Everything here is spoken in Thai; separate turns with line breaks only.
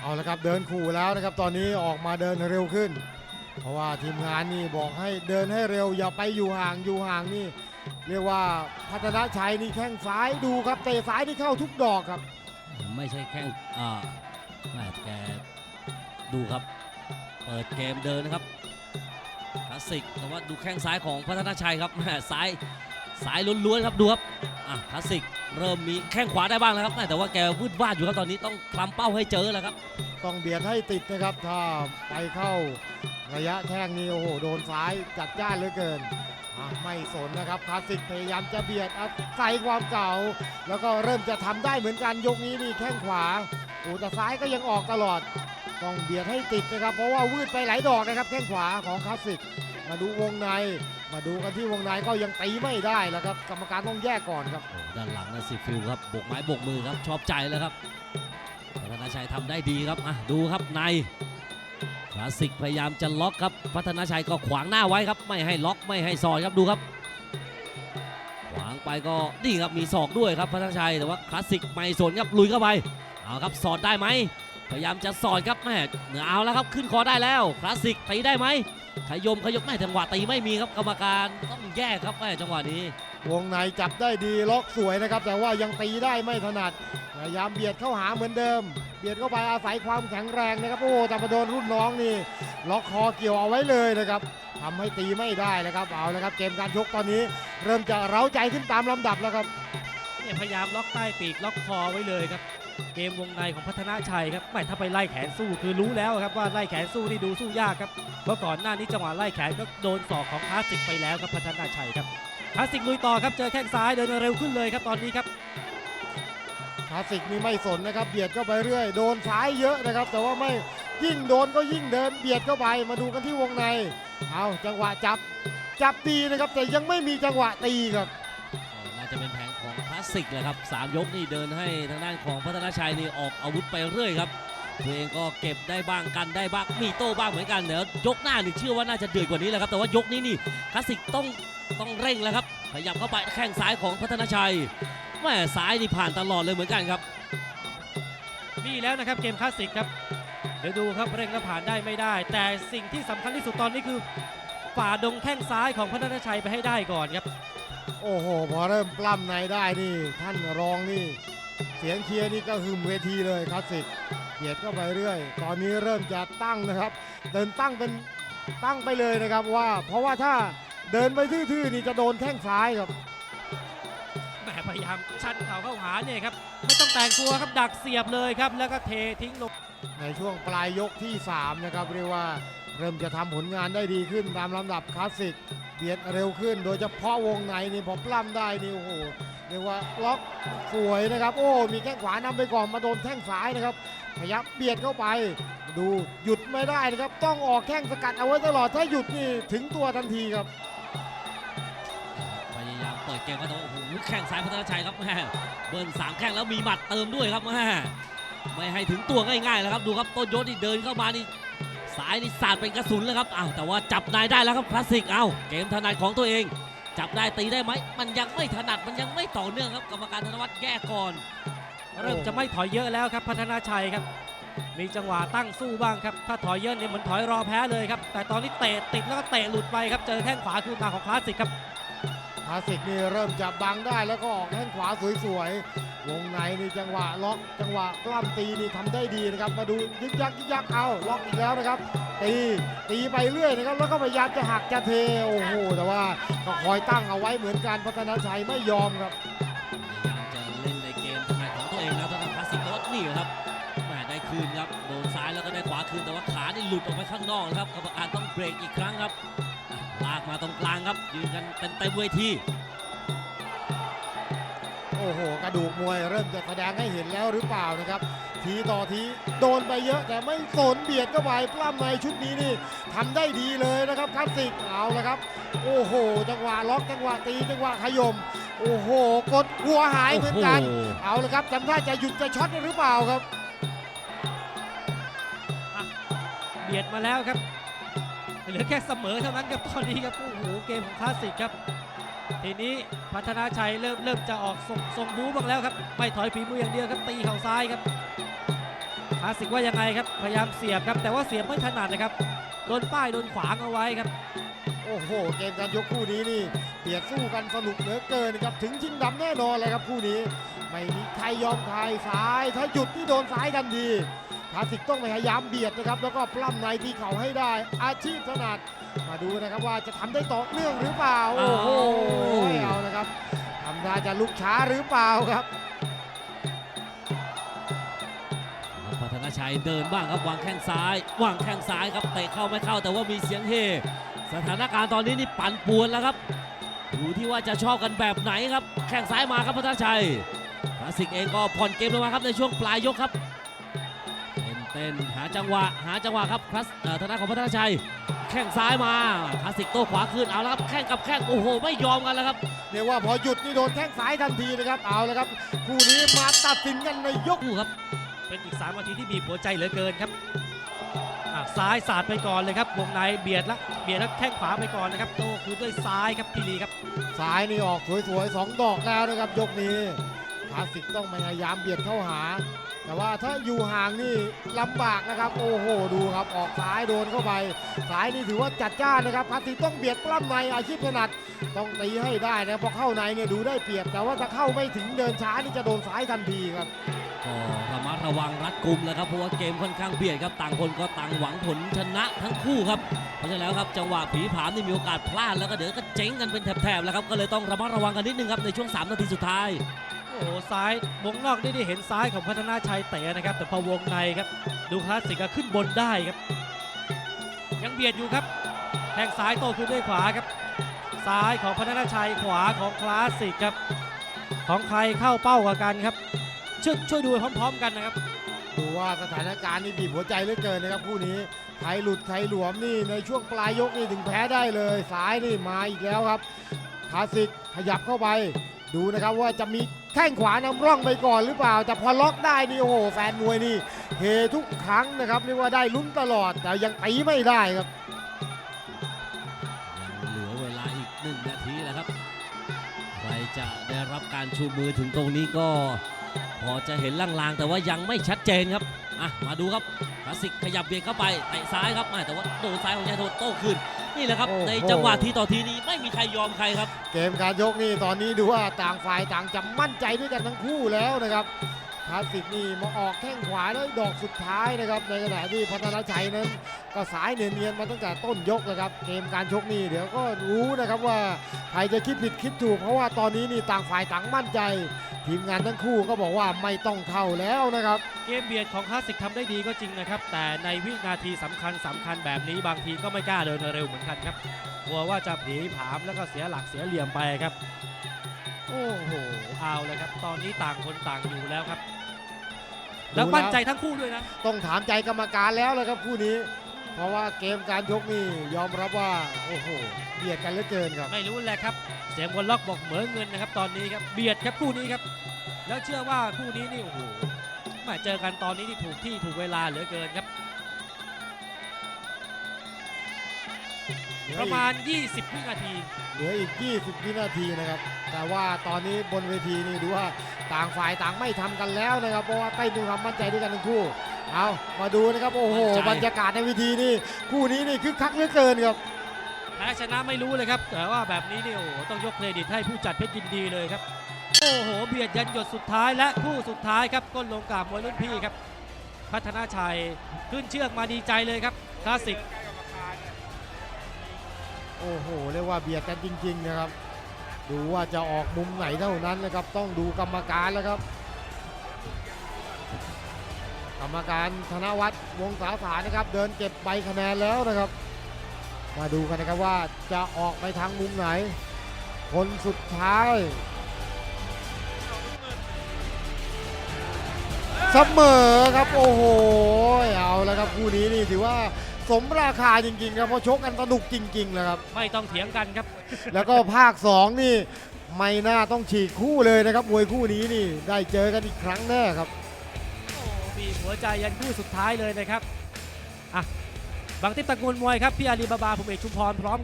เอาละครับเดินขู่แล้วนะครับตอนนี้ออกมาเดินเร็วขึ้น เพราะว่าทีมงานนี่บอกให้เดินให้เร็วอย่าไปอยู่ห่างอยู่ห่างนี่ เรียกว่าพัฒนาชัยนี่แข้งซ้ายดูครับเตะซ้ายที่เข้าทุกดอกครับ
ไม่ใช่แข้งอ่าแม่แกดูครับ เปิดเกมเดินนะครับคลาสสิกแต่ว่าดูแข้งซ้ายของพัฒนาชัยครับแม่ซ้ายซ้ายล้วนๆครับดูครับอะคลาสสิก เริ่มมีแข้งขวาได้บ้างแล้วครับแม่แต่ว่าแกวืดวาดอยู่ครับตอนนี้ต้องคลำเป้าให้เจอแล้วครับ
ต้องเบียดให้ติดนะครับถ้าไปเข้าระยะแข้งนี่โอ้โหโดนซ้ายจัดจ้านเหลือเกินไม่สนนะครับคลาสสิกพยายามจะเบียดอาศัยความเก่า แล้วก็เริ่มจะทำได้เหมือนกันยกนี้นี่แข้งขวาโอ้แต่ซ้ายก็ยังออกตลอด ต้องเบียดให้ติดนะครับ เพราะว่าวืดไปหลายดอกนะครับแข้งขวาของคลาสสิก มาดูวงใน มาดูกันที่วงในก็ยังตีไม่ได้แล้วครับ กรรมการต้องแยกก่อนครับ
โอ้ด้านหลังนั่นสิฟิลครับบกไม้บกมือครับชอบใจแล้วครับพัฒนาชัยทำได้ดีครับอะดูครับในคลาสสิกพยายามจะล็อกครับ พัฒนาชัยก็ขวางหน้าไว้ครับ ไม่ให้ล็อกไม่ให้ซอยครับดูครับ ขวางไปก็นี่ครับมีศอกด้วยครับพัฒนาชัยแต่ว่าคลาสสิกไม่สนครับลุยเข้าไปเอาครับสอดได้ไหมพยายามจะสอดครับแม่เอเอาแล้วครับขึ้นคอได้แล้วคลาสสิกตีได้ไหม ขยมขยมแม่จังหวะตีไม่มีครับกรรมการต้องแยกครับแม่จังหวะนี้
วงในจับได้ดีล็อกสวยนะครับ แต่ว่ายังตีได้ไม่ถนัดพยายามเบียดเข้าหาเหมือนเดิม เบียดเข้าไปอาศัยความแข็งแรงนะครับโอ้แต่มาโดนรุ่นน้องนี่ล็อกคอเกี่ยวเอาไว้เลยนะครับทำให้ตีไม่ได้นะครับเอาละครับเกมการชกตอนนี้ เริ่มจะเร้าใจขึ้นตามลำดับแล้วครับ
เนี่ยพยายามล็อกใต้ปีกล็อกคอไว้เลยครับ เกมวงในของพัฒนาชัยครับไม่ถ้าไปไล่แขนสู้คือรู้แล้วครับว่าไล่แขนสู้นี่ดูสู้ยากครับเพราะก่อนหน้านี้จังหวะไล่แขนก็โดนศอกของคลาสสิกไปแล้วครับพัฒนาชัยครับคลาสสิกลุยต่อครับเจอแข้งซ้ายเดินเร็วขึ้นเลยครับตอนนี้ครับ
คลาสสิกนี่ไม่สนนะครับเบียดเข้าไปเรื่อย โดนซ้ายเยอะนะครับ แต่ว่าไม่ยิ่งโดนก็ยิ่งเดินเบียดเข้าไปมาดูกันที่วงในเอาจังหวะจับจับดีนะครับแต่ยังไม่มีจังหวะตีครับ
สสิกแหละครับสามยกนี่เดินให้ทางด้านของพัฒนาชัยนี่ออกอาวุธไปเรื่อยครับตัวเองก็เก็บได้บ้างกันได้บ้างมีโต้บ้างเหมือนกันเดี๋ยวยกหน้านี่เชื่อว่าน่าจะเดือดกว่านี้แหละครับ แต่ว่ายกนี้นี่คลาสสิกต้องต้องเร่งแล้วครับขยับเข้าไปแข้งซ้ายของพัฒนาชัยแม่ซ้ายนี่ผ่านตลอดเลยเหมือนกันครับ
นี่แล้วนะครับเกมคลาสสิกครับเดี๋ยวดูครับเร่งแล้วผ่านได้ไม่ได้ แต่สิ่งที่สำคัญที่สุดตอนนี้คือฝ่าดงแข้งซ้ายของพัฒนาชัยไปให้ได้ก่อนครับ
โอ้โห พอเริ่มปล้ำในได้นี่ ท่านรองนี่ เสียงเชียร์นี่ก็หึมเวทีเลยคลาสสิกเบียดเข้าไปเรื่อย ตอนนี้เริ่มจะตั้งนะครับ เดินตั้งเป็นตั้งไปเลยนะครับว่า เพราะว่าถ้าเดินไปทื่อๆนี่จะโดนแข้งซ้ายครับ
แหมพยายามชันเข่าเข้าหาเนี่ยครับ ไม่ต้องแต่งตัวครับดักเสียบเลยครับ แล้วก็เททิ้งลง
ในช่วงปลายยกที่ 3 นะครับ เรียกว่าเริ่มจะทำผลงานได้ดีขึ้นตามลำดับคลาสสิก เบียดเร็วขึ้น โดยเฉพาะวงในนี่พอปล้ำได้นี่โอ้โหเรียกว่าล็อกสวยนะครับ โอ้ มีแข้งขวานำไปก่อนมาโดนแข้งซ้ายนะครับ พยายามเบียดเข้าไป ดูหยุดไม่ได้นะครับ ต้องออกแข้งสกัดเอาไว้ตลอดถ้าหยุดนี่ถึงตัวทันทีครับ
พยายามเปิดเกมครับแต่ว่าโอ้โหแข้งซ้ายพัฒนาชัยครับแม่เบิร์นสามแข้งแล้วมีหมัดเติมด้วยครับแม่ไม่ให้ถึงตัวง่ายๆแล้วครับดูครับต้นยศนี่เดินเข้ามานี่ ซ้ายนี่สาดเป็นกระสุนแล้วครับอ้าวแต่ว่าจับนายได้แล้วครับคลาสสิกเอาเกมถนัดของตัวเอง จับได้ตีได้ไหมมันยังไม่ถนัดมันยังไม่ต่อเนื่องครับกรรมการธนวัฒน์แยกก่อน
เริ่มจะไม่ถอยเยอะแล้วครับพัฒนาชัยครับ มีจังหวะตั้งสู้บ้างครับ ถ้าถอยเยอะเนี่ยเหมือนถอยรอแพ้เลยครับ แต่ตอนนี้เตะติดแล้วก็เตะหลุดไปครับ เจอแข้งขวาคืนมาของคลาสสิกครับ
คลาสิกนี่เริ่มจับบังได้แล้วก็ออกแข้งขวาสวยๆ วงในนี่จังหวะล็อกจังหวะกล้ำตีนี่ทำได้ดีนะครับ มาดูยึกยักยึกยักเอาล็อกอีกแล้วนะครับ ตีตีไปเรื่อยนะครับ แล้วก็พยายามจะหักจะเทโอ้โหแต่ว่าก็คอยตั้งเอาไว้เหมือนกันพัฒนาชัยไม่ยอมครับ
พยายามจะเล่นในเกมถนัดของตัวเองแล้วทางด้านคลาสิกแต่ว่านี่ครับแหมได้คืนครับโดนซ้ายแล้วก็ได้ขวาคืนแต่ว่าขานี่หลุดออกไปข้างนอกนะครับกรรมการต้องเบรกอีกครั้งครับ มาตรงกลางครับยืนกันเต็มเต็มๆเวที
โอ้โห กระดูกมวยเริ่มจะแสดงให้เห็นแล้วหรือเปล่านะครับ ทีต่อทีโดนไปเยอะแต่ไม่สนเบียดเข้าไปปล้ำในชุดนี้นี่ทำได้ดีเลยนะครับคลาสสิกเอาละครับ โอ้โห จังหวะล็อกจังหวะตีจังหวะขยม โอ้โห กดหัวหายเหมือนกัน
โอ้โห
เอาละครับจำท่าจะหยุดจะช็อตหรือเปล่าครับ
เบียดมาแล้วครับ เหลือแค่เสมอเท่านั้นครับตอนนี้ครับโอ้โหเกมของคลาสสิกครับ ทีนี้พัฒนาชัยเริ่มเริ่มจะออกทรงทรงบู๊บ้างแล้วครับไม่ถอยฝีมืออย่างเดียวครับตีเข่าซ้ายครับคลาสสิกว่ายังไงครับพยายามเสียบครับแต่ว่าเสียบไม่ถนัดนะครับโดนป้ายโดนขวางเอาไว้ครับ
โอ้โห เกมการยกคู่นี้นี่เบียดสู้กันสนุกเหลือเกินครับถึงชิงดำแน่นอนเลยครับคู่นี้ ไม่มีใครยอมใครซ้าย ถ้าหยุดที่โดนซ้ายทันทีาสสิกต้องพยายามเบียดนะครับ แล้วก็ปล้ำในที่เขาให้ได้ อาชีพถนัดมาดูนะครับว่าจะทำได้ต่อเนื่องหรือเปล่า โอ้โห
อ้าว
เอานะครับทำท่าจะลุกช้าหรือเปล่าครับ
พัฒนาชัยเดินบ้างครับวางแข้งซ้าย วางแข้งซ้ายครับเตะเข้าไม่เข้าแต่ว่ามีเสียงเฮสถานการณ์ตอนนี้นี่ปั่นป่วนแล้วครับอยู่ที่ว่าจะชอบกันแบบไหนครับ แข้งซ้ายมาครับพัฒนาชัยคลาสสิกเองก็ผ่อนเกมลงมาครับในช่วงปลายยกครับเต้นเต้นหาจังหวะหาจังหวะครับคลาสเอ่อทางด้านของพัฒนาชัย แข้งซ้ายมาคลาสสิกโต้ขวาขึ้นเอาแล้วครับแข้งกับแข้งโอ้โหไม่ยอมกันแล้วครับ
เรียกว่าพอหยุดนี่โดนแข้งซ้ายทันทีนะครับเอาแล้วครับคู่นี้มาตัดสินกันในยก
ดูครับ
เป็นอีก3นาทีที่บีบหัวใจเหลือเกินครับอะซ้ายสาดไปก่อนเลยครับวงในเบียดละเบียดแล้วแข้งขวาไปก่อนนะครับโต้คืนด้วยซ้ายครับพี่ลีครับ
ซ้ายนี่ออกสวยๆสองดอกแล้วนะครับยกนี้ คลาสิกต้องพยายามเบียดเข้าหา แต่ว่าถ้าอยู่ห่างนี่ลำบากนะครับ โอ้โหดูครับออกซ้ายโดนเข้าไปซ้ายนี่ถือว่าจัดจ้านนะครับคลาสิกต้องเบียดปล้ำในอาชีพถนัดต้องตีให้ได้นะพราะเข้าในเนี่ยดูได้เปรียบ แต่ว่าถ้าเข้าไม่ถึงเดินช้านี่จะโดนซ้ายทันทีครับ
ก็ระมัดระวังรัดกุมแล้วครับเพราะว่าเกมค่อนข้างเบียดครับต่างคนก็ต่างหวังผลชนะทั้งคู่ครับเพราะฉะนั้นแล้วครับจังหวะผีผามนี่มีโอกาสพลาดแล้วก็เดี๋ยวก็เจ๊งกันเป็นแถบๆแล้วครับก็เลยต้องระมัดระวังกันนิดนึงครับในช่วง 3 นาทีสุดท้าย
โอ้ซ้ายวงนอกได้ได้เห็นซ้ายของพัฒนาชัยเตะนะครับ แต่พอวงในครับ ดูคลาสสิกก็ขึ้นบนได้ครับ ยังเบียดอยู่ครับแข้งซ้ายโต้คืนด้วยขวาครับ ซ้ายของพัฒนาชัยขวาของคลาสสิกครับ ของใครเข้าเป้ากว่ากันครับ ช่วยช่วยดูพร้อม ๆ กันนะครับ
ดูว่าสถานการณ์นี่บีบหัวใจเหลือเกินนะครับคู่นี้ใครหลุดใครหลวมนี่ในช่วงปลายยกนี่ถึงแพ้ได้เลย ซ้ายนี่มาอีกแล้วครับคลาสสิกขยับเข้าไป ดูนะครับว่าจะมีแข้งขวานำร่องไปก่อนหรือเปล่า แต่พอล็อกได้นี่โอ้โหแฟนมวยนี่เฮทุกครั้งนะครับเรียกว่าได้ลุ้นตลอดแต่ยังตีไม่ได้ครับ
ยังเหลือเวลาอีก1นาทีแหละครับ ใครจะได้รับการชูมือถึงตรงนี้ก็ พอจะเห็นลางๆ แต่ว่ายังไม่ชัดเจนครับอะมาดูครับคลาสิกขยับเบียดเข้าไปเตะซ้ายครับอ่แต่ว่าโดนซ้ายของยายโทโต้คืน นี่แหละครับ
โอ้โห
ในจังหวะทีต่อทีนี้ไม่มีใครยอมใครครับ
เกมการยกนี่ตอนนี้ดูว่าต่างฝ่ายต่างจะมั่นใจด้วยกันทั้งคู่แล้วนะครับ คลาสิกนี่มาออกแข้งขวาได้ดอกสุดท้ายนะครับ ในขณะที่พัฒนาชัยนั้น ก็สายเนียนๆมาตั้งแต่ต้นยกนะครับ เกมการชกนี่เดี๋ยวก็รู้นะครับว่าใครจะคิดผิดคิดถูก เพราะว่าตอนนี้นี่ต่างฝ่ายต่างมั่นใจทีมงานทั้งคู่ก็บอกว่าไม่ต้องเข้าแล้วนะครับ
เกมเบียดของคลาสสิกทำได้ดีก็จริงนะครับ แต่ในวินาทีสำคัญสำคัญแบบนี้บางทีก็ไม่กล้าเดินเร็วเหมือนกันครับกลัวว่าจะผีผามแล้วก็เสียหลักเสียเหลี่ยมไปครับ โอ้โหเอาเลยครับ ตอนนี้ต่างคนต่างอยู่แล้วครับ แล้วมั่นใจทั้งคู่ด้วยนะ
ต้องถามใจกรรมการแล้วเลยครับคู่นี้ เพราะว่าเกมการชกนี่ยอมรับว่าโอ้โหเบียดกันเหลือเกินครับ
ไม่รู้แหละครับ เสียงบนล็อกบอกเหมือนเงินนะครับตอนนี้ครับเบียดครับคู่นี้ครับ แล้วเชื่อว่าคู่นี้นี่โอ้โหแมาเจอกันตอนนี้นี่ถูกที่ถูกเวลาเหลือเกินครับ ประมาณ 20วินาที
เหลืออีก 20 วินาทีนะครับ แต่ว่าตอนนี้บนเวทีนี่ดูว่าต่างฝ่ายต่างไม่ทำกันแล้วนะครับ เพราะว่าใต้ดูความมั่นใจด้วยกันทั้งคู่ เอามาดูนะครับ โอ้โห
มั่นใจ
บรรยากาศในเวทีนี่คู่นี้นี่คึกคักเหลือเกินครับ
แพ้ชนะไม่รู้เลยครับ แต่ว่าแบบนี้นี่โอ้โหต้องยกเครดิตให้ผู้จัดเพชรยินดีเลยครับ โอ้โห เบียดยันหยดสุดท้ายและคู่สุดท้ายครับก้นลงกราบมวยรุ่นพี่ครับ พัฒนาชัยขึ้นเชือกมาดีใจเลยครับคลาสสิก
โอ้โหเรียกว่าเบียดกันจริง ๆ นะครับ ดูว่าจะออกมุมไหนเท่านั้นนะครับ ต้องดูกรรมการแล้วครับ กรรมการธนวัฒน์วงศาสานะครับ เดินเก็บใบคะแนนแล้วนะครับ มาดูกันนะครับว่าจะออกไปทางมุมไหน คนสุดท้ายเสมอครับโอ้โหเอาแล้วครับคู่นี้นี่ถือว่า สมราคาจริงๆครับเพราะชกกันสนุกจริงๆเลยครับ
ไม่ต้องเถียงกันครับ
แล้วก็ภาค 2 นี่ไม่น่าต้องฉีกคู่เลยนะครับมวยคู่นี้นี่ได้เจอกันอีกครั้งแน่ครับ
โอ้บีบหัวใจยันคู่สุดท้ายเลยนะครับอะบางทิพย์ตระกูลมวยครับพี่อาลีบาบาผมเอกชุมพรพร้อม